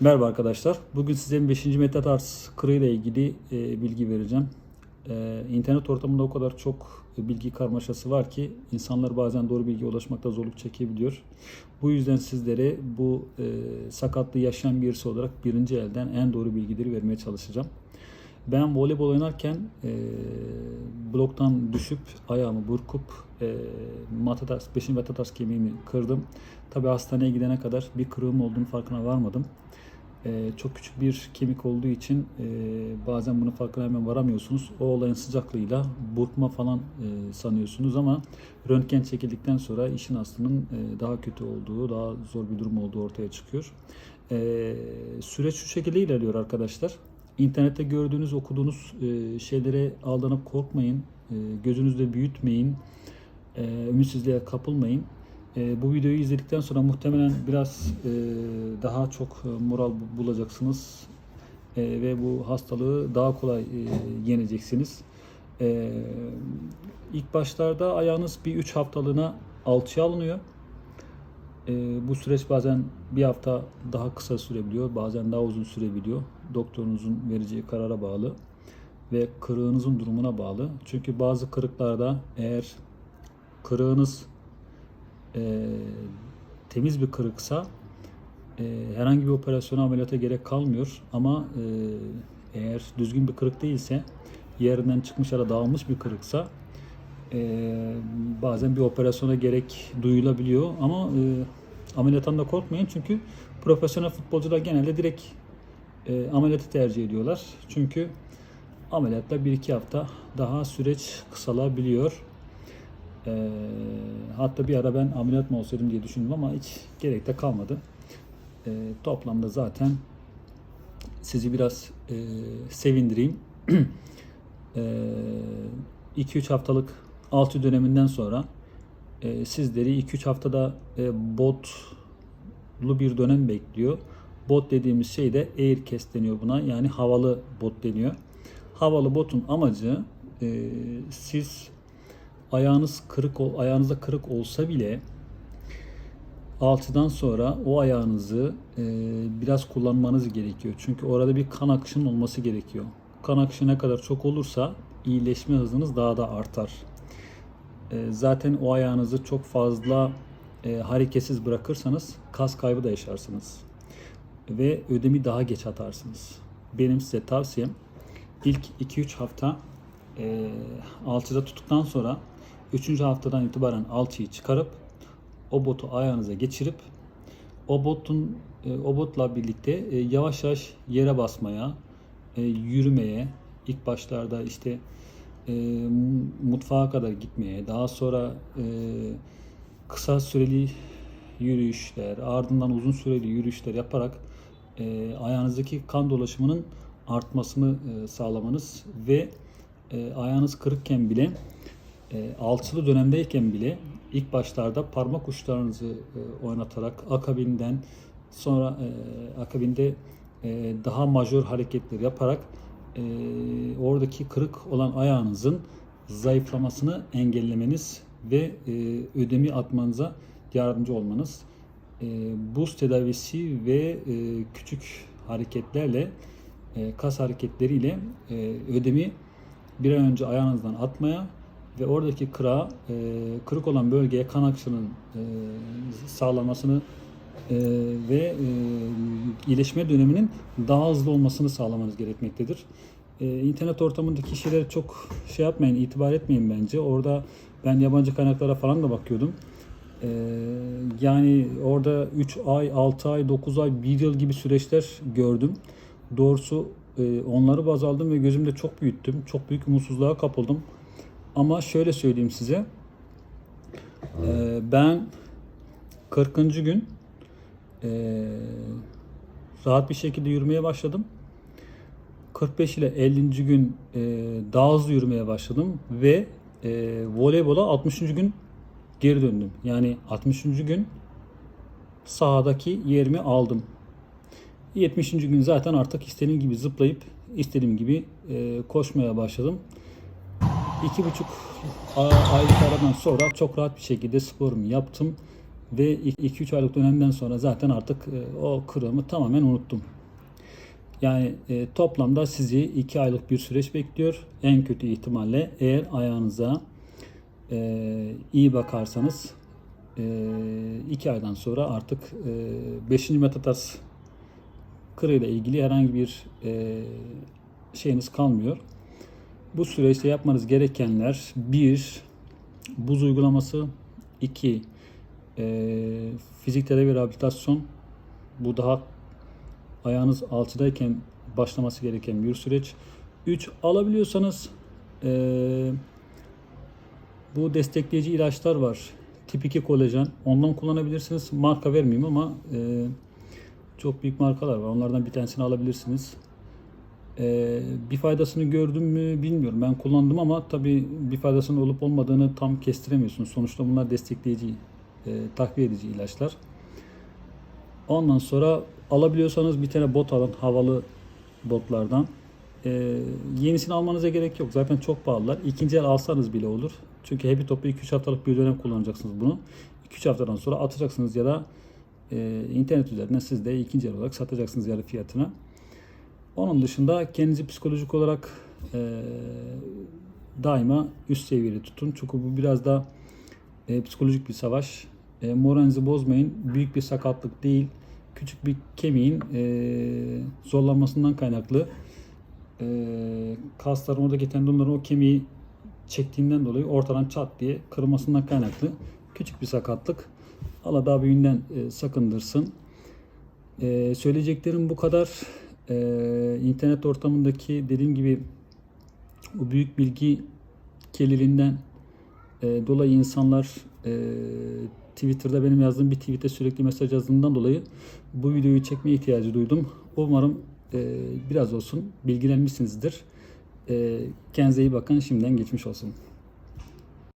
Merhaba arkadaşlar. Bugün size 5. Metatars kırığı ile ilgili e, bilgi vereceğim. E, internet ortamında o kadar çok bilgi karmaşası var ki insanlar bazen doğru bilgiye ulaşmakta zorluk çekebiliyor. Bu yüzden sizlere bu e, sakatlığı yaşayan birisi olarak birinci elden en doğru bilgileri vermeye çalışacağım. Ben voleybol oynarken e, bloktan düşüp ayağımı burkup e, metatarz, 5. metatarz kemiğimi kırdım. Tabi hastaneye gidene kadar bir kırığım olduğunu farkına varmadım. E, çok küçük bir kemik olduğu için e, bazen bunun farkına hemen varamıyorsunuz. O olayın sıcaklığıyla burkma falan e, sanıyorsunuz ama röntgen çekildikten sonra işin aslının e, daha kötü olduğu, daha zor bir durum olduğu ortaya çıkıyor. Süreç şu şekilde ilerliyor arkadaşlar. İnternette gördüğünüz, okuduğunuz şeylere aldanıp korkmayın. Gözünüzde büyütmeyin. Ümitsizliğe kapılmayın. E, bu videoyu izledikten sonra muhtemelen biraz e, daha çok e, moral bu- bulacaksınız. E, ve bu hastalığı daha kolay e, yeneceksiniz. E, ilk başlarda ayağınız bir 3 haftalığına alçıya alınıyor. E, bu süreç bazen bir hafta daha kısa sürebiliyor, bazen daha uzun sürebiliyor. Doktorunuzun vereceği karara bağlı ve kırığınızın durumuna bağlı. Çünkü bazı kırıklarda eğer kırığınız e, temiz bir kırıksa e, herhangi bir operasyona ameliyata gerek kalmıyor. Ama e, eğer düzgün bir kırık değilse yerinden çıkmış ya da dağılmış bir kırıksa e, bazen bir operasyona gerek duyulabiliyor ama e, ameliyattan da korkmayın çünkü profesyonel futbolcular genelde direkt e, ameliyatı tercih ediyorlar. Çünkü ameliyatta 1-2 hafta daha süreç kısalabiliyor. E, hatta bir ara ben ameliyat mı olsaydım diye düşündüm ama hiç gerek de kalmadı. E, toplamda zaten sizi biraz e, sevindireyim. 2-3 haftalık altı döneminden sonra e, sizleri 2-3 haftada e, botlu bir dönem bekliyor. Bot dediğimiz şey de aircast deniyor buna. Yani havalı bot deniyor. Havalı botun amacı e, siz ayağınız kırık ayağınızda kırık olsa bile altıdan sonra o ayağınızı e, biraz kullanmanız gerekiyor. Çünkü orada bir kan akışının olması gerekiyor. Kan akışı ne kadar çok olursa iyileşme hızınız daha da artar. E, zaten o ayağınızı çok fazla e, hareketsiz bırakırsanız kas kaybı da yaşarsınız. Ve ödemi daha geç atarsınız. Benim size tavsiyem ilk 2-3 hafta e, alçıda tuttuktan sonra 3. haftadan itibaren alçıyı çıkarıp o botu ayağınıza geçirip o botun e, o botla birlikte e, yavaş yavaş yere basmaya, e, yürümeye, ilk başlarda işte mutfağa kadar gitmeye, daha sonra kısa süreli yürüyüşler, ardından uzun süreli yürüyüşler yaparak ayağınızdaki kan dolaşımının artmasını sağlamanız ve ayağınız kırıkken bile e, alçılı dönemdeyken bile ilk başlarda parmak uçlarınızı e, oynatarak akabinden sonra e, akabinde e, daha majör hareketler yaparak e, oradaki kırık olan ayağınızın zayıflamasını engellemeniz ve e, ödemi atmanıza yardımcı olmanız. E, buz tedavisi ve e, küçük hareketlerle e, kas hareketleriyle e, ödemi bir an önce ayağınızdan atmaya ve oradaki kıra e, kırık olan bölgeye kan akışının e, sağlamasını e, ve e, iyileşme döneminin daha hızlı olmasını sağlamanız gerekmektedir. E, internet ortamındaki şeylere çok şey yapmayın, itibar etmeyin bence. Orada ben yabancı kaynaklara falan da bakıyordum. E, yani orada 3 ay, 6 ay, 9 ay, 1 yıl gibi süreçler gördüm. Doğrusu e, onları baz aldım ve gözümde çok büyüttüm. Çok büyük umutsuzluğa kapıldım. Ama şöyle söyleyeyim size. E, ben 40. gün e, rahat bir şekilde yürümeye başladım. 45 ile 50. gün e, daha hızlı yürümeye başladım ve e, voleybola 60. gün geri döndüm. Yani 60. gün sahadaki yerimi aldım. 70. gün zaten artık istediğim gibi zıplayıp istediğim gibi e, koşmaya başladım. İki buçuk aylık aradan sonra çok rahat bir şekilde sporumu yaptım Ve 2-3 aylık dönemden sonra zaten artık e, o kırığımı tamamen unuttum. Yani e, toplamda sizi 2 aylık bir süreç bekliyor. En kötü ihtimalle eğer ayağınıza e, iyi bakarsanız 2 aydan sonra artık 5. metatarz kırığıyla ilgili herhangi bir e, şeyiniz kalmıyor. Bu süreçte yapmanız gerekenler bir buz uygulaması, iki e, fizik tedavi rehabilitasyon. Bu daha ayağınız alçıdayken başlaması gereken bir süreç. 3 alabiliyorsanız e, bu destekleyici ilaçlar var. Tip 2 kolajen. Ondan kullanabilirsiniz. Marka vermeyeyim ama e, çok büyük markalar var. Onlardan bir tanesini alabilirsiniz. E, bir faydasını gördüm mü bilmiyorum. Ben kullandım ama tabii bir faydasının olup olmadığını tam kestiremiyorsunuz. Sonuçta bunlar destekleyici, e, takviye edici ilaçlar. Ondan sonra alabiliyorsanız bir tane bot alın. Havalı botlardan. Ee, yenisini almanıza gerek yok. Zaten çok pahalılar. İkinci el alsanız bile olur. Çünkü heavy topu 2-3 haftalık bir dönem kullanacaksınız bunu. 2-3 haftadan sonra atacaksınız ya da e, internet üzerinden siz de ikinci el olarak satacaksınız yarı fiyatına. Onun dışında kendinizi psikolojik olarak e, daima üst seviyede tutun. Çünkü bu biraz da e, psikolojik bir savaş. E, moralinizi bozmayın. Büyük bir sakatlık değil. Küçük bir kemiğin e, zorlanmasından kaynaklı e, kasların oradaki tendonların o kemiği çektiğinden dolayı ortadan çat diye kırılmasından kaynaklı küçük bir sakatlık. Allah daha büyüğünden e, sakındırsın. E, söyleyeceklerim bu kadar. E, internet ortamındaki dediğim gibi o büyük bilgi kirliliğinden e, dolayı insanlar e, Twitter'da benim yazdığım bir tweet'e sürekli mesaj yazdığından dolayı bu videoyu çekmeye ihtiyacı duydum. Umarım e, biraz olsun bilgilenmişsinizdir. E, kendinize iyi bakın. Şimdiden geçmiş olsun.